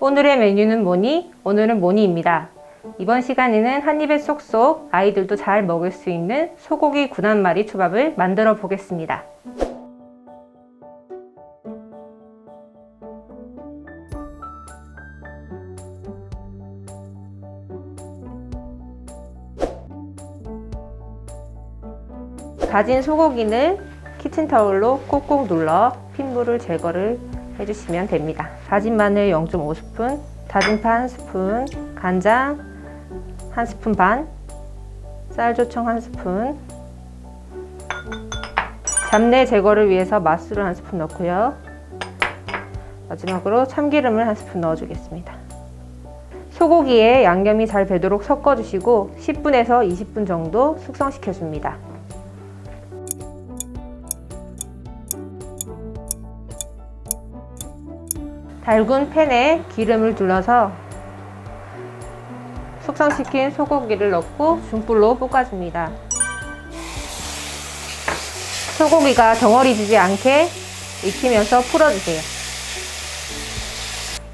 오늘의 메뉴는 뭐니? 오늘은 뭐니입니다. 이번 시간에는 한 입에 쏙쏙 아이들도 잘 먹을 수 있는 소고기 군한마리 초밥을 만들어 보겠습니다. 가진 소고기는 키친타올로 꾹꾹 눌러 핏물을 제거를 해주시면 됩니다. 다진 마늘 0.5스푼, 다진 파 1스푼, 간장 1스푼 반, 쌀조청 1스푼, 잡내 제거를 위해서 맛술을 1스푼 넣고요. 마지막으로 참기름을 1스푼 넣어주겠습니다. 소고기에 양념이 잘 배도록 섞어주시고 10분에서 20분 정도 숙성시켜줍니다. 달군 팬에 기름을 둘러서 숙성시킨 소고기를 넣고 중불로 볶아줍니다. 소고기가 덩어리지지 않게 익히면서 풀어주세요.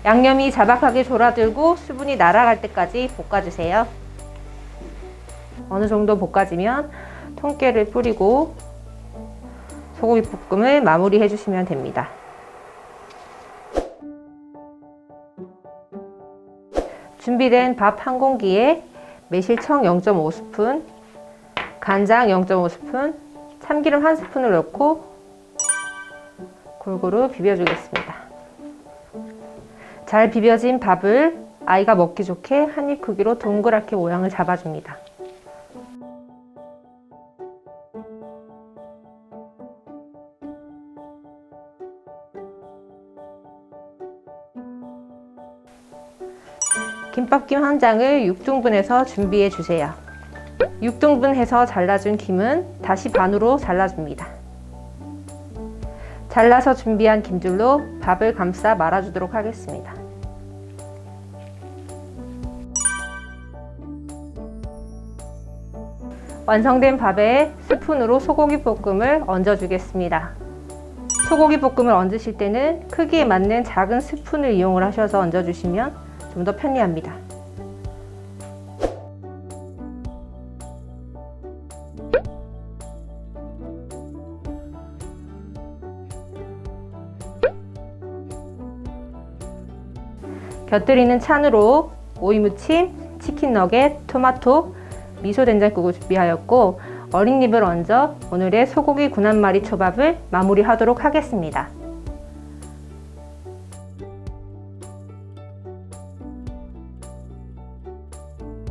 양념이 자박하게 졸아들고 수분이 날아갈 때까지 볶아주세요. 어느 정도 볶아지면 통깨를 뿌리고 소고기 볶음을 마무리해 주시면 됩니다. 준비된 밥 한 공기에 매실청 0.5스푼, 간장 0.5스푼, 참기름 1스푼을 넣고 골고루 비벼주겠습니다. 잘 비벼진 밥을 아이가 먹기 좋게 한 입 크기로 동그랗게 모양을 잡아줍니다. 김밥김 한 장을 6등분해서 준비해 주세요. 6등분해서 잘라준 김은 다시 반으로 잘라줍니다. 잘라서 준비한 김줄로 밥을 감싸 말아주도록 하겠습니다. 완성된 밥에 스푼으로 소고기 볶음을 얹어주겠습니다. 소고기 볶음을 얹으실 때는 크기에 맞는 작은 스푼을 이용을 하셔서 얹어주시면 좀 더 편리합니다. 곁들이는 찬으로 오이 무침, 치킨 너겟, 토마토, 미소 된장국을 준비하였고 어린잎을 얹어 오늘의 소고기 군한마리 초밥을 마무리하도록 하겠습니다.